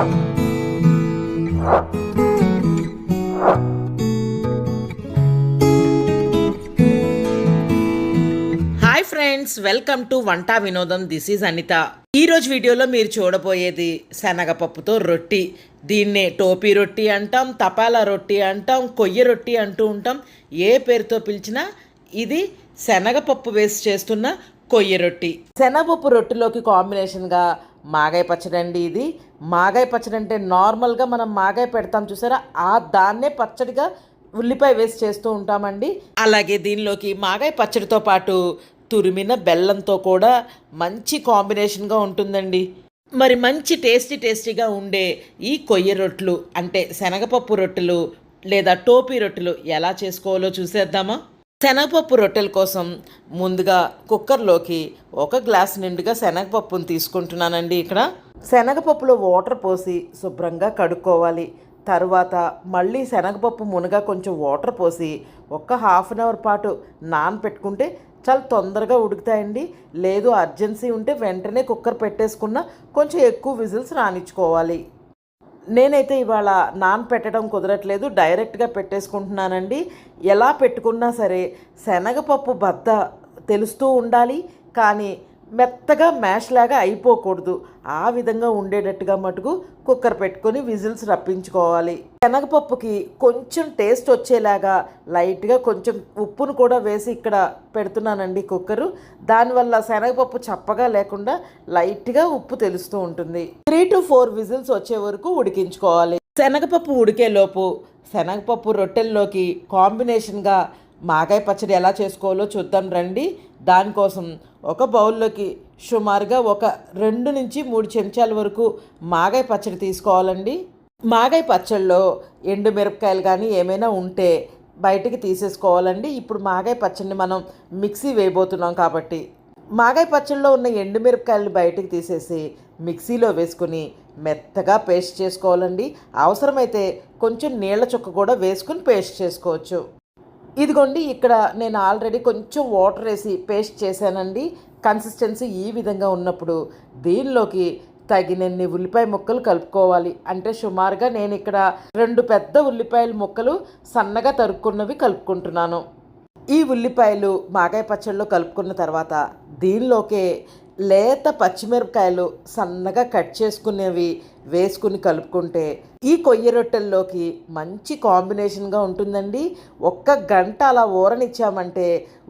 Hi friends welcome to వంట వినోదం. This is Anitha ఈరోజు వీడియోలో మీరు చూడబోయేది శనగపప్పుతో రొట్టి. దీన్నే టోపీ రొట్టి అంటాం తపాలా రొట్టి అంటాం కొయ్య రొట్టి అంటూ ఉంటాం. ఏ పేరుతో పిలిచినా ఇది శనగపప్పు వేసి చేస్తున్న కొయ్య రొట్టి. శనగపప్పు రొట్టిలోకి కాంబినేషన్గా మాగాయ పచ్చడి అండి ఇది. మాగాయ పచ్చడి అంటే నార్మల్గా మనం మాగాయ పెడతాం చూసారా? ఆ దాన్నే పచ్చడిగా ఉల్లిపాయ వేసి చేస్తూ ఉంటామండి. అలాగే దీనిలోకి మాగాయ పచ్చడితో పాటు తురిమిన బెల్లంతో కూడా మంచి కాంబినేషన్గా ఉంటుందండి. మరి మంచి టేస్టీ టేస్టీగా ఉండే ఈ కొయ్య రొట్టెలు అంటే శనగపప్పు రొట్టెలు లేదా టోపీ రొట్టెలు ఎలా చేసుకోవాలో చూసేద్దామా? శనగపప్పు రొట్టెల కోసం ముందుగా కుక్కర్లోకి ఒక గ్లాస్ నిండుగా శనగపప్పును తీసుకుంటున్నానండి ఇక్కడ. శనగపప్పులో వాటర్ పోసి శుభ్రంగా కడుక్కోవాలి. తర్వాత మళ్ళీ శనగపప్పు మునగా కొంచెం వాటర్ పోసి ఒక్క హాఫ్ అన్ అవర్ పాటు నానపెట్టుకుంటే చాలా తొందరగా ఉడుకుతాయండి. లేదు అర్జెన్సీ ఉంటే వెంటనే కుక్కర్ పెట్టేసుకున్న కొంచెం ఎక్కువ విజిల్స్ రానిచ్చుకోవాలి. నేనైతే ఇవాళ నాన్ పెట్టడం కుదరట్లేదు డైరెక్ట్గా పెట్టేసుకుంటున్నానండి. ఎలా పెట్టుకున్నా సరే శనగపప్పు బద్ద తెలుస్తూ ఉండాలి. కానీ మెత్తగా మ్యాష్ లాగా అయిపోకూడదు. ఆ విధంగా ఉండేటట్టుగా మటుకు కుక్కర్ పెట్టుకొని విజిల్స్ రప్పించుకోవాలి. శనగపప్పుకి కొంచెం టేస్ట్ వచ్చేలాగా లైట్గా కొంచెం ఉప్పును కూడా వేసి ఇక్కడ పెడుతున్నానండి కుక్కరు. దానివల్ల శనగపప్పు చప్పగా లేకుండా లైట్గా ఉప్పు తెలుస్తూ ఉంటుంది. త్రీ టు ఫోర్ విజిల్స్ వచ్చే వరకు ఉడికించుకోవాలి. శనగపప్పు ఉడికేలోపు శనగపప్పు రొట్టెల్లోకి కాంబినేషన్గా మాగాయ పచ్చడి ఎలా చేసుకోవాలో చూద్దాం రండి. దానికోసం ఒక బౌల్లోకి సుమారుగా ఒక రెండు నుంచి మూడు చెంచాల వరకు మాగాయ పచ్చడి తీసుకోవాలండి. మాగాయ పచ్చడిలో ఎండు మిరపకాయలు కానీ ఏమైనా ఉంటే బయటికి తీసేసుకోవాలండి. ఇప్పుడు మాగాయ పచ్చడిని మనం మిక్సీ వేయబోతున్నాం కాబట్టి. మాగాయ పచ్చడిలో ఉన్న ఎండుమిరపకాయలు బయటికి తీసేసి మిక్సీలో వేసుకుని మెత్తగా పేస్ట్ చేసుకోవాలండి. అవసరమైతే కొంచెం నీళ్ళ చుక్క కూడా వేసుకుని పేస్ట్ చేసుకోవచ్చు. ఇదిగోండి ఇక్కడ నేను ఆల్రెడీ కొంచెం వాటర్ వేసి పేస్ట్ చేశానండి. కన్సిస్టెన్సీ ఈ విధంగా ఉన్నప్పుడు దీనిలోకి తగినన్ని ఉల్లిపాయ ముక్కలు కలుపుకోవాలి. అంటే సుమారుగా నేను ఇక్కడ రెండు పెద్ద ఉల్లిపాయల ముక్కలు సన్నగా తరుక్కున్నవి కలుపుకుంటున్నాను. ఈ ఉల్లిపాయలు మాగాయ పచ్చడిలో కలుపుకున్న తర్వాత దీనిలోకే లేత పచ్చిమిరపకాయలు సన్నగా కట్ చేసుకునేవి వేసుకుని కలుపుకుంటే ఈ కొయ్య రొట్టెల్లోకి మంచి కాంబినేషన్గా ఉంటుందండి. ఒక్క గంట అలా ఊరనిచ్చామంటే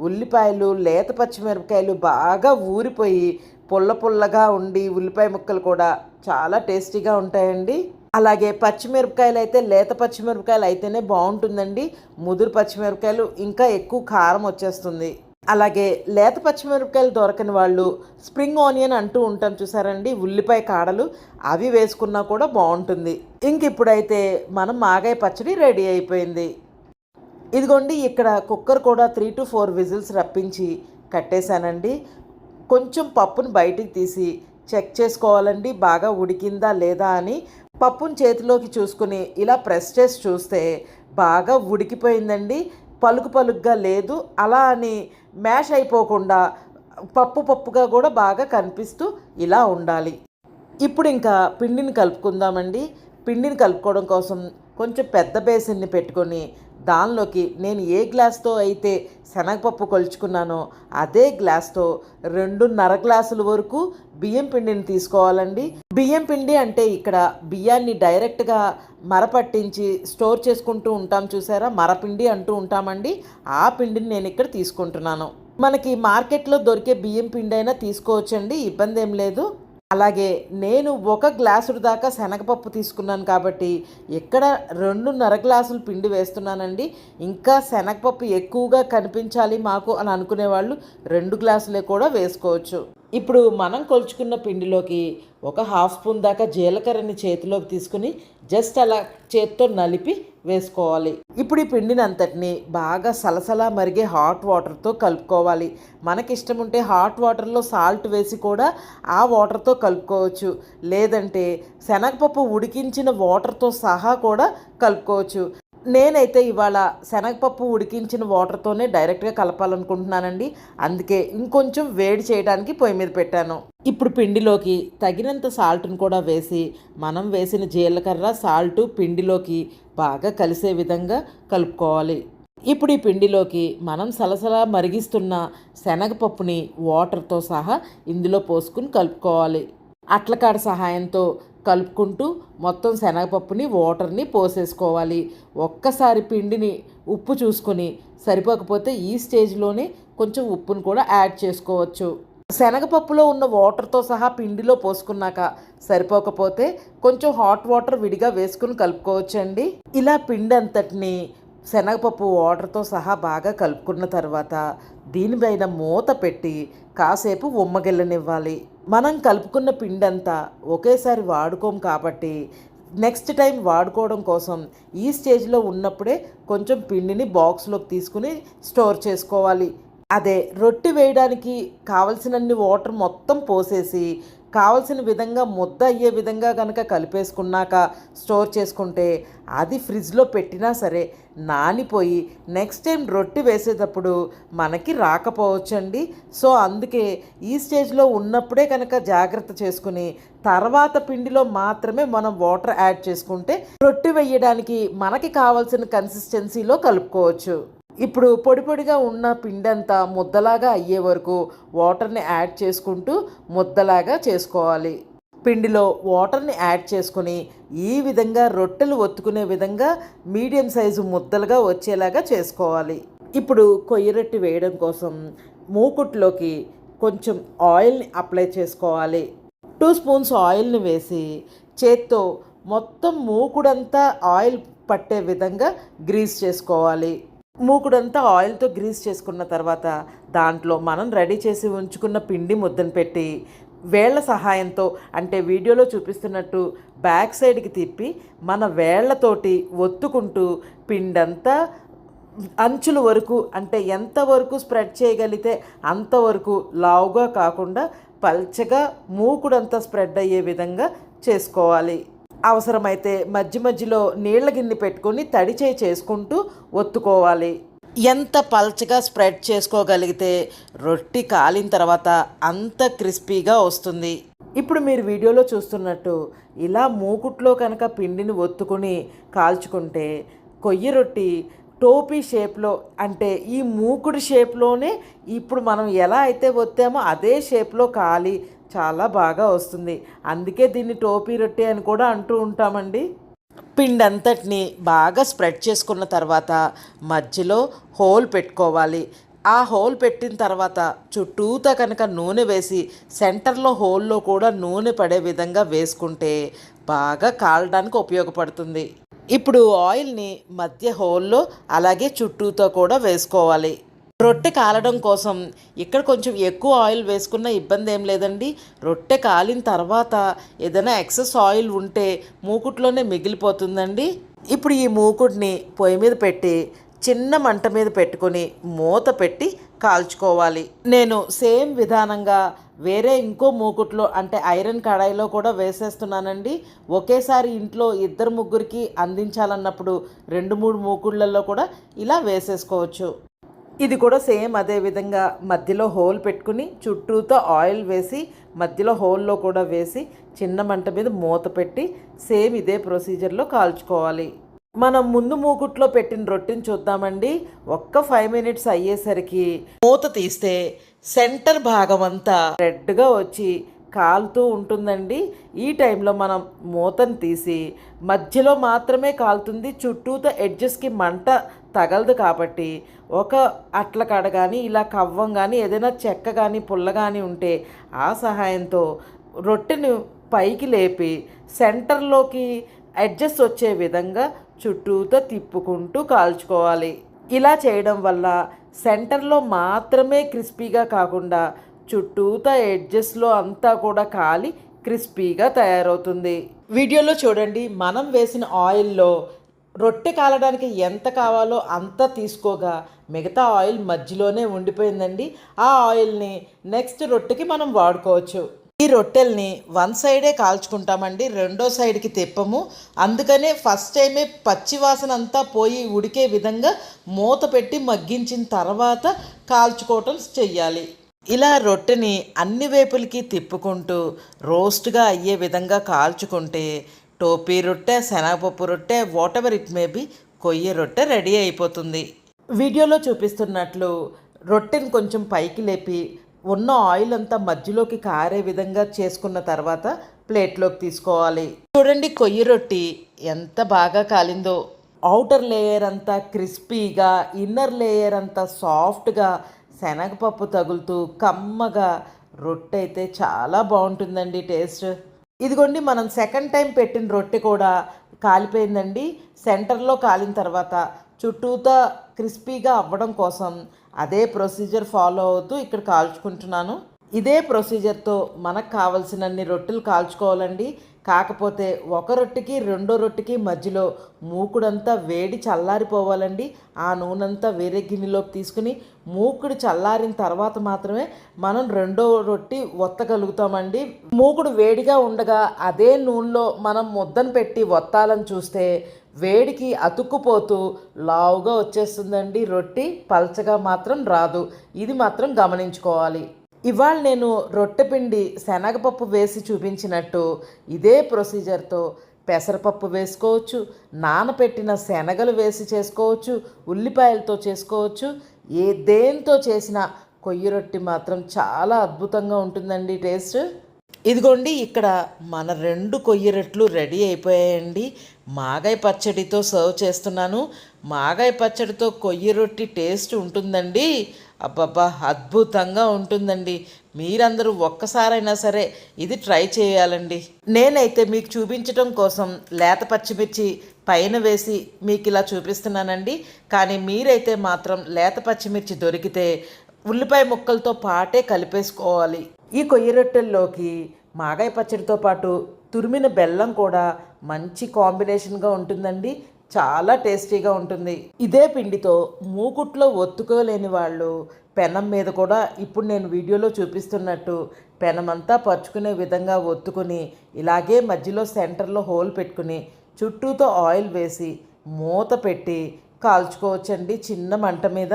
ఉల్లిపాయలు లేత పచ్చిమిరపకాయలు బాగా ఊరిపోయి పుల్ల పుల్లగా ఉండి ఉల్లిపాయ ముక్కలు కూడా చాలా టేస్టీగా ఉంటాయండి. అలాగే పచ్చిమిరపకాయలు అయితే లేత పచ్చిమిరపకాయలు అయితేనే బాగుంటుందండి. ముదురు పచ్చిమిరపకాయలు ఇంకా ఎక్కువ కారం వచ్చేస్తుంది. అలాగే లేత పచ్చిమిరపకాయలు దొరకని వాళ్ళు స్ప్రింగ్ ఆనియన్ అంటూ ఉంటాం చూసారండి ఉల్లిపాయ కాడలు అవి వేసుకున్నా కూడా బాగుంటుంది. ఇంక ఇప్పుడైతే మనం మాగాయ పచ్చడి రెడీ అయిపోయింది. ఇదిగోండి ఇక్కడ కుక్కర్ కూడా త్రీ టు ఫోర్ విజిల్స్ రప్పించి కట్టేశానండి. కొంచెం పప్పును బయటికి తీసి చెక్ చేసుకోవాలండి బాగా ఉడికిందా లేదా అని. పప్పును చేతిలోకి చూసుకుని ఇలా ప్రెస్ చేసి చూస్తే బాగా ఉడికిపోయిందండి. పలుకు పలుకుగా లేదు. అలా అని మ్యాష్ అయిపోకుండా పప్పు పప్పుగా కూడా బాగా కనిపిస్తూ ఇలా ఉండాలి. ఇప్పుడు ఇంకా పిండిని కలుపుకుందామండి. పిండిని కలుపుకోవడం కోసం కొంచెం పెద్ద బేసిన్ని పెట్టుకొని దానిలోకి నేను ఏ గ్లాస్తో అయితే శనగపప్పు కొలుచుకున్నానో అదే గ్లాస్తో రెండున్నర గ్లాసుల వరకు బియ్యం పిండిని తీసుకోవాలండి. బియ్యం పిండి అంటే ఇక్కడ బియ్యాన్ని డైరెక్ట్గా మరపట్టించి స్టోర్ చేసుకుంటూ ఉంటాం చూసారా? మరపిండి అంటూ ఉంటామండి. ఆ పిండిని నేను ఇక్కడ తీసుకుంటున్నాను. మనకి మార్కెట్లో దొరికే బియ్యం పిండి అయినా తీసుకోవచ్చండి. ఇబ్బంది ఏం లేదు. అలాగే నేను ఒక గ్లాసుడు దాకా శనగపప్పు తీసుకున్నాను కాబట్టి ఇక్కడ రెండున్నర గ్లాసులు పిండి వేస్తున్నానండి. ఇంకా శనగపప్పు ఎక్కువగా కనిపించాలి మాకు అని అనుకునే వాళ్ళు రెండు గ్లాసులే కూడా వేసుకోవచ్చు. ఇప్పుడు మనం కొలుచుకున్న పిండిలోకి ఒక హాఫ్ స్పూన్ దాకా జీలకర్రని చేతిలోకి తీసుకుని జస్ట్ అలా చేత్తో నలిపి వేసుకోవాలి. ఇప్పుడు ఈ పిండిని అంతటిని బాగా సలసలా మరిగే హాట్ వాటర్తో కలుపుకోవాలి. మనకి ఇష్టం ఉంటే హాట్ వాటర్లో సాల్ట్ వేసి కూడా ఆ వాటర్తో కలుపుకోవచ్చు. లేదంటే శనగపప్పు ఉడికించిన వాటర్తో సహా కూడా కలుపుకోవచ్చు. నేనైతే ఇవాళ శనగపప్పు ఉడికించిన వాటర్తోనే డైరెక్ట్గా కలపాలనుకుంటున్నానండి. అందుకే ఇంకొంచెం వేడి చేయడానికి పొయ్యి మీద పెట్టాను. ఇప్పుడు పిండిలోకి తగినంత సాల్ట్ని కూడా వేసి మనం వేసిన జీలకర్ర సాల్ట్ పిండిలోకి బాగా కలిసే విధంగా కలుపుకోవాలి. ఇప్పుడు ఈ పిండిలోకి మనం సలసలా మరిగిస్తున్న శనగపప్పుని వాటర్తో సహా ఇందులో పోసుకుని కలుపుకోవాలి. అట్లకాడ సహాయంతో కలుపుకుంటూ మొత్తం శనగపప్పుని వాటర్ని పోసేసుకోవాలి. ఒక్కసారి పిండిని ఉప్పు చూసుకొని సరిపోకపోతే ఈ స్టేజ్లోనే కొంచెం ఉప్పును కూడా యాడ్ చేసుకోవచ్చు. శనగపప్పులో ఉన్న వాటర్తో సహా పిండిలో పోసుకున్నాక సరిపోకపోతే కొంచెం హాట్ వాటర్ విడిగా వేసుకుని కలుపుకోవచ్చండి. ఇలా పిండి అంతటిని శనగపప్పు వాటర్తో సహా బాగా కలుపుకున్న తర్వాత దీనిపైన మూత పెట్టి కాసేపు ఉమ్మగిల్లనివ్వాలి. మనం కలుపుకున్న పిండి అంతా ఒకేసారి వాడుకోం కాబట్టి నెక్స్ట్ టైం వాడుకోవడం కోసం ఈ స్టేజ్లో ఉన్నప్పుడే కొంచెం పిండిని బాక్స్లోకి తీసుకుని స్టోర్ చేసుకోవాలి. అదే రొట్టె వేయడానికి కావలసినన్ని వాటర్ మొత్తం పోసేసి కావలసిన విధంగా ముద్ద అయ్యే విధంగా కనుక కలిపేసుకున్నాక స్టోర్ చేసుకుంటే అది ఫ్రిడ్జ్లో పెట్టినా సరే నానిపోయి నెక్స్ట్ టైం రొట్టె వేసేటప్పుడు మనకి రాకపోవచ్చండి. సో అందుకే ఈ స్టేజ్లో ఉన్నప్పుడే కనుక జాగ్రత్త చేసుకుని తర్వాత పిండిలో మాత్రమే మనం వాటర్ యాడ్ చేసుకుంటే రొట్టె వేయడానికి మనకి కావాల్సిన కన్సిస్టెన్సీలో కలుపుకోవచ్చు. ఇప్పుడు పొడి పొడిగా ఉన్న పిండంతా ముద్దలాగా అయ్యే వరకు వాటర్ని యాడ్ చేసుకుంటూ ముద్దలాగా చేసుకోవాలి. పిండిలో వాటర్ని యాడ్ చేసుకొని ఈ విధంగా రొట్టెలు ఒత్తుకునే విధంగా మీడియం సైజు ముద్దలుగా వచ్చేలాగా చేసుకోవాలి. ఇప్పుడు కొయ్య రొట్టి వేయడం కోసం మూకుట్లోకి కొంచెం ఆయిల్ని అప్లై చేసుకోవాలి. టూ స్పూన్స్ ఆయిల్ని వేసి చేత్తో మొత్తం మూకుడంతా ఆయిల్ పట్టే విధంగా గ్రీస్ చేసుకోవాలి. మూకుడంతా ఆయిల్తో గ్రీస్ చేసుకున్న తర్వాత దాంట్లో మనం రెడీ చేసి ఉంచుకున్న పిండి ముద్దను పెట్టి వేళ్ళ సహాయంతో అంటే వీడియోలో చూపిస్తున్నట్టు బ్యాక్ సైడ్కి తిప్పి మన వేళ్ళతోటి ఒత్తుకుంటూ పిండంతా అంచుల వరకు అంటే ఎంతవరకు స్ప్రెడ్ చేయగలిగితే అంతవరకు లావుగా కాకుండా పల్చగా మూకుడంతా స్ప్రెడ్ అయ్యే విధంగా చేసుకోవాలి. అవసరమైతే మధ్య మధ్యలో నీళ్ళ గిన్నె పెట్టుకొని తడిచే చేసుకుంటూ ఒత్తుకోవాలి. ఎంత పల్చగా స్ప్రెడ్ చేసుకోగలిగితే రొట్టి కాలిన తర్వాత అంత క్రిస్పీగా వస్తుంది. ఇప్పుడు మీరు వీడియోలో చూస్తున్నట్టు ఇలా మూకుట్లో కనుక పిండిని ఒత్తుకుని కాల్చుకుంటే కొయ్యి రొట్టి టోపీ షేప్లో అంటే ఈ మూకుడు షేప్లోనే ఇప్పుడు మనం ఎలా అయితే ఒత్తామో అదే షేప్లో కాలి చాలా బాగా వస్తుంది. అందుకే దీన్ని టోపీ రొట్టె అని కూడా అంటూ ఉంటామండి. పిండి అంతటిని బాగా స్ప్రెడ్ చేసుకున్న తర్వాత మధ్యలో హోల్ పెట్టుకోవాలి. ఆ హోల్ పెట్టిన తర్వాత చుట్టూతా కనుక నూనె వేసి సెంటర్లో హోల్లో కూడా నూనె పడే విధంగా వేసుకుంటే బాగా కాలడానికి ఉపయోగపడుతుంది. ఇప్పుడు ఆయిల్ని మధ్య హోల్లో అలాగే చుట్టూతో కూడా వేసుకోవాలి. రొట్టె కాలడం కోసం ఇక్కడ కొంచెం ఎక్కువ ఆయిల్ వేసుకున్న ఇబ్బంది ఏం లేదండి. రొట్టె కాలిన తర్వాత ఏదైనా ఎక్సెస్ ఆయిల్ ఉంటే మూకుట్లోనే మిగిలిపోతుందండి. ఇప్పుడు ఈ మూకుడిని పొయ్యి మీద పెట్టి చిన్న మంట మీద పెట్టుకొని మూత పెట్టి కాల్చుకోవాలి. నేను సేమ్ విధానంగా వేరే ఇంకో మూకుట్లో అంటే ఐరన్ కడాయిలో కూడా వేసేస్తున్నానండి. ఒకేసారి ఇంట్లో ఇద్దరు ముగ్గురికి అందించాలన్నప్పుడు రెండు మూడు మూకుళ్ళల్లో కూడా ఇలా వేసేసుకోవచ్చు. ఇది కూడా సేమ్ అదే విధంగా మధ్యలో హోల్ పెట్టుకుని చుట్టూతో ఆయిల్ వేసి మధ్యలో హోల్లో కూడా వేసి చిన్న మంట మీద మూత పెట్టి సేమ్ ఇదే ప్రొసీజర్లో కాల్చుకోవాలి. మనం ముందు మూకుట్లో పెట్టిన రొట్టెని చూద్దామండి. ఒక్క ఫైవ్ మినిట్స్ అయ్యేసరికి మూత తీస్తే సెంటర్ భాగం అంతా రెడ్గా వచ్చి కాలుతూ ఉంటుందండి. ఈ టైంలో మనం మూతను తీసి మధ్యలో మాత్రమే కాలుతుంది. చుట్టూతో ఎడ్జెస్కి మంట తగలదు కాబట్టి ఒక అట్ల కాడ కానీ ఇలా కవ్వం కానీ ఏదైనా చెక్క కానీ పుల్ల కానీ ఉంటే ఆ సహాయంతో రొట్టెను పైకి లేపి సెంటర్లోకి అడ్జస్ట్ వచ్చే విధంగా చుట్టూతో తిప్పుకుంటూ కాల్చుకోవాలి. ఇలా చేయడం వల్ల సెంటర్లో మాత్రమే క్రిస్పీగా కాకుండా చుట్టూతా ఎడ్జెస్లో అంతా కూడా కాలి క్రిస్పీగా తయారవుతుంది. వీడియోలో చూడండి మనం వేసిన ఆయిల్లో రొట్టె కాలడానికి ఎంత కావాలో అంత తీసుకోగా. మిగతా ఆయిల్ మధ్యలోనే ఉండిపోయిందండి. ఆ ఆయిల్ని నెక్స్ట్ రొట్టెకి మనం వాడుకోవచ్చు. ఈ రొట్టెల్ని వన్ సైడే కాల్చుకుంటామండి. రెండో సైడ్కి తిప్పము. అందుకనే ఫస్ట్ టైమే పచ్చి వాసన అంతా పోయి ఉడికే విధంగా మూత పెట్టి మగ్గించిన తర్వాత కాల్చుకోవటం చెయ్యాలి. ఇలా రొట్టెని అన్ని వైపులకి తిప్పుకుంటూ రోస్ట్గా అయ్యే విధంగా కాల్చుకుంటే టోపీ రొట్టె శనగపప్పు రొట్టె whatever it may be కొయ్య రొట్టె రెడీ అయిపోతుంది. వీడియోలో చూపిస్తున్నట్లు రొట్టెని కొంచెం పైకి లేపి ఉన్న ఆయిల్ అంతా మధ్యలోకి కారే విధంగా చేసుకున్న తర్వాత ప్లేట్లోకి తీసుకోవాలి. చూడండి కొయ్యి రొట్టి ఎంత బాగా కాలిందో. అవుటర్ లేయర్ అంతా క్రిస్పీగా ఇన్నర్ లేయర్ అంతా సాఫ్ట్గా శనగపప్పు తగులుతూ కమ్మగా రొట్టె అయితే చాలా బాగుంటుందండి టేస్ట్. ఇదిగోండి మనం సెకండ్ టైం పెట్టిన రొట్టె కూడా కాలిపోయిందండి. సెంటర్లో కాలిన తర్వాత చుట్టూతా క్రిస్పీగా అవ్వడం కోసం అదే ప్రొసీజర్ ఫాలో అవుతూ ఇక్కడ కాల్చుకుంటున్నాను. ఇదే ప్రొసీజర్తో మనకు కావలసినన్ని రొట్టెలు కాల్చుకోవాలండి. కాకపోతే ఒక రొట్టెకి రెండో రొట్టెకి మధ్యలో మూకుడంతా వేడి చల్లారిపోవాలండి. ఆ నూనెంతా వేరే గిన్నెలోకి తీసుకుని మూకుడు చల్లారిన తర్వాత మాత్రమే మనం రెండో రొట్టి ఒత్తగలుగుతామండి. మూకుడు వేడిగా ఉండగా అదే నూనెలో మనం ముద్దను పెట్టి ఒత్తాలని చూస్తే వేడికి అతుక్కుపోతూ లావుగా వచ్చేస్తుందండి. రొట్టి పల్చగా మాత్రం రాదు. ఇది మాత్రం గమనించుకోవాలి. ఇవాళ నేను రొట్టె పిండి శనగపప్పు వేసి చూపించినట్టు ఇదే ప్రొసీజర్తో పెసరపప్పు వేసుకోవచ్చు నానపెట్టిన శనగలు వేసి చేసుకోవచ్చు ఉల్లిపాయలతో చేసుకోవచ్చు ఏ దేంతో చేసిన కొయ్యి రొట్టి మాత్రం చాలా అద్భుతంగా ఉంటుందండి టేస్ట్. ఇదిగోండి ఇక్కడ మన రెండు కొయ్యి రొట్లు రెడీ అయిపోయాయండి. మాగాయ పచ్చడితో సర్వ్ చేస్తున్నాను. మాగాయ పచ్చడితో కొయ్యి రొట్టి టేస్ట్ ఉంటుందండి. అబ్బబ్బా అద్భుతంగా ఉంటుందండి. మీరందరూ ఒక్కసారైనా సరే ఇది ట్రై చేయాలండి. నేనైతే మీకు చూపించడం కోసం లేత పచ్చిమిర్చి పైన వేసి మీకు ఇలా చూపిస్తున్నానండి. కానీ మీరైతే మాత్రం లేత పచ్చిమిర్చి దొరికితే ఉల్లిపాయ ముక్కలతో పాటే కలిపేసుకోవాలి. ఈ కొయ్యి రొట్టెల్లోకి మాగాయ పచ్చడితో పాటు తురిమిన బెల్లం కూడా మంచి కాంబినేషన్గా ఉంటుందండి. చాలా టేస్టీగా ఉంటుంది. ఇదే పిండితో మూకుట్లో ఒత్తుకోలేని వాళ్ళు పెనం మీద కూడా ఇప్పుడు నేను వీడియోలో చూపిస్తున్నట్టు పెనమంతా పరుచుకునే విధంగా ఒత్తుకుని ఇలాగే మధ్యలో సెంటర్లో హోల్ పెట్టుకుని చుట్టూతో ఆయిల్ వేసి మూత పెట్టి కాల్చుకోవచ్చండి చిన్న మంట మీద.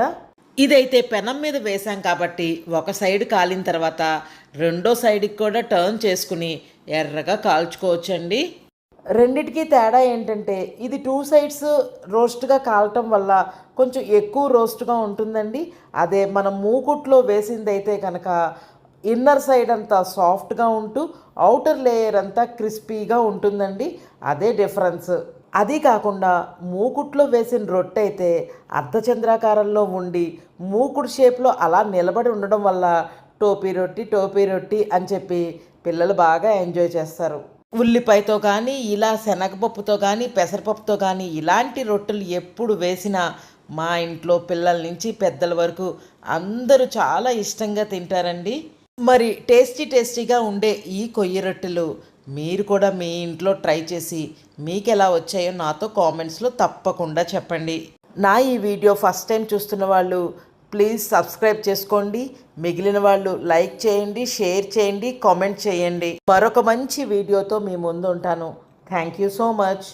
ఇదైతే పెనం మీద వేసాం కాబట్టి ఒక సైడ్ కాలిన తర్వాత రెండో సైడ్కి కూడా టర్న్ చేసుకుని ఎర్రగా కాల్చుకోవచ్చండి. రెండిటికి తేడా ఏంటంటే ఇది టూ సైడ్స్ రోస్ట్గా కాలటం వల్ల కొంచెం ఎక్కువ రోస్ట్గా ఉంటుందండి. అదే మనం మూకుట్లో వేసింది అయితే కనుక ఇన్నర్ సైడ్ అంతా సాఫ్ట్గా ఉంటూ అవుటర్ లేయర్ అంతా క్రిస్పీగా ఉంటుందండి. అదే డిఫరెన్స్ అది కాకుండా మూకుట్లో వేసిన రొట్టె అయితే అర్ధచంద్రాకారంలో ఉండి మూకుడు షేప్లో అలా నిలబడి ఉండడం వల్ల టోపీ రొట్టి టోపీ రొట్టి అని చెప్పి పిల్లలు బాగా ఎంజాయ్ చేస్తారు. ఉల్లిపాయతో కానీ ఇలా శనగపప్పుతో కానీ పెసరపప్పుతో కానీ ఇలాంటి రొట్టెలు ఎప్పుడు వేసినా మా ఇంట్లో పిల్లల నుంచి పెద్దల వరకు అందరూ చాలా ఇష్టంగా తింటారండి. మరి టేస్టీ టేస్టీగా ఉండే ఈ కొయ్యి రొట్టెలు మీరు కూడా మీ ఇంట్లో ట్రై చేసి మీకు ఎలా వచ్చాయో నాతో కామెంట్స్లో తప్పకుండా చెప్పండి. నా ఈ వీడియో ఫస్ట్ టైం చూస్తున్న వాళ్ళు ప్లీజ్ సబ్స్క్రైబ్ చేసుకోండి. మిగిలిన వాళ్ళు లైక్ చేయండి షేర్ చేయండి కామెంట్ చేయండి. మరొక మంచి వీడియోతో మీ ముందు ఉంటాను. Thank you so much.